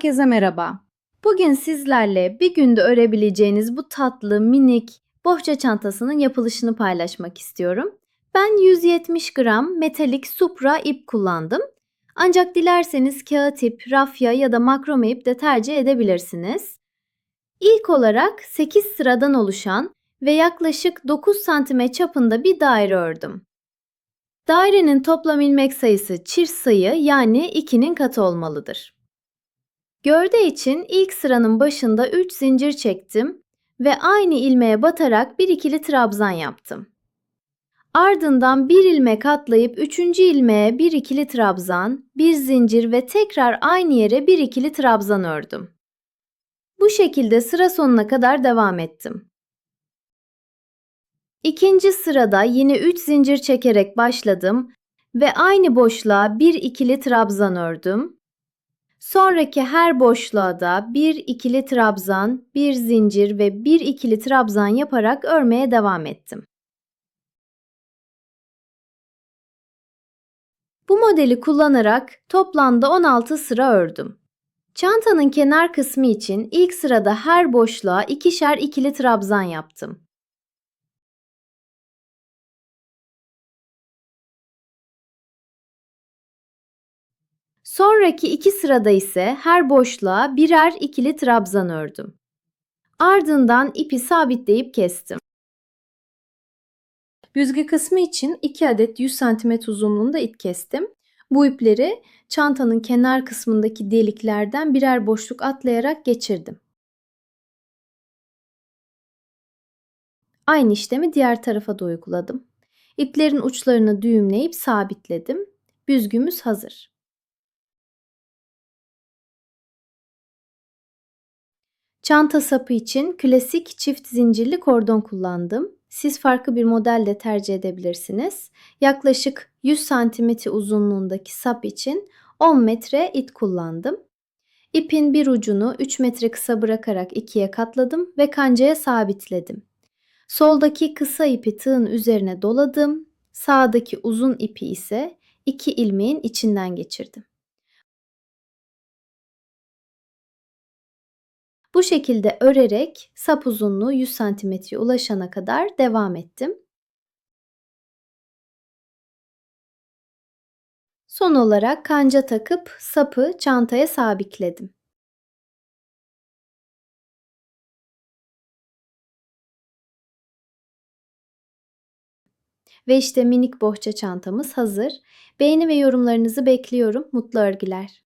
Herkese merhaba. Bugün sizlerle bir günde örebileceğiniz bu tatlı, minik bohça çantasının yapılışını paylaşmak istiyorum. Ben 170 gram metalik supra ip kullandım. Ancak dilerseniz kağıt ip, rafya ya da makrome ip de tercih edebilirsiniz. İlk olarak 8 sıradan oluşan ve yaklaşık 9 cm çapında bir daire ördüm. Dairenin toplam ilmek sayısı çift sayı yani 2'nin katı olmalıdır. Gövde için ilk sıranın başında 3 zincir çektim ve aynı ilmeğe batarak bir ikili trabzan yaptım. Ardından bir ilmek atlayıp üçüncü ilmeğe bir ikili trabzan, bir zincir ve tekrar aynı yere bir ikili trabzan ördüm. Bu şekilde sıra sonuna kadar devam ettim. İkinci sırada yine 3 zincir çekerek başladım ve aynı boşluğa bir ikili trabzan ördüm. Sonraki her boşluğa da bir ikili trabzan, bir zincir ve bir ikili trabzan yaparak örmeye devam ettim. Bu modeli kullanarak toplamda 16 sıra ördüm. Çantanın kenar kısmı için ilk sırada her boşluğa ikişer ikili trabzan yaptım. Sonraki iki sırada ise her boşluğa birer ikili trabzan ördüm. Ardından ipi sabitleyip kestim. Büzgü kısmı için 2 adet 100 cm uzunluğunda ip kestim. Bu ipleri çantanın kenar kısmındaki deliklerden birer boşluk atlayarak geçirdim. Aynı işlemi diğer tarafa da uyguladım. İplerin uçlarını düğümleyip sabitledim. Büzgümüz hazır. Çanta sapı için klasik çift zincirli kordon kullandım. Siz farklı bir model de tercih edebilirsiniz. Yaklaşık 100 cm uzunluğundaki sap için 10 metre ip kullandım. İpin bir ucunu 3 metre kısa bırakarak ikiye katladım ve kancaya sabitledim. Soldaki kısa ipi tığın üzerine doladım. Sağdaki uzun ipi ise iki ilmeğin içinden geçirdim. Bu şekilde örerek sap uzunluğu 100 cm'ye ulaşana kadar devam ettim. Son olarak kanca takıp sapı çantaya sabitledim. Ve işte minik bohça çantamız hazır. Beğeni ve yorumlarınızı bekliyorum. Mutlu örgüler.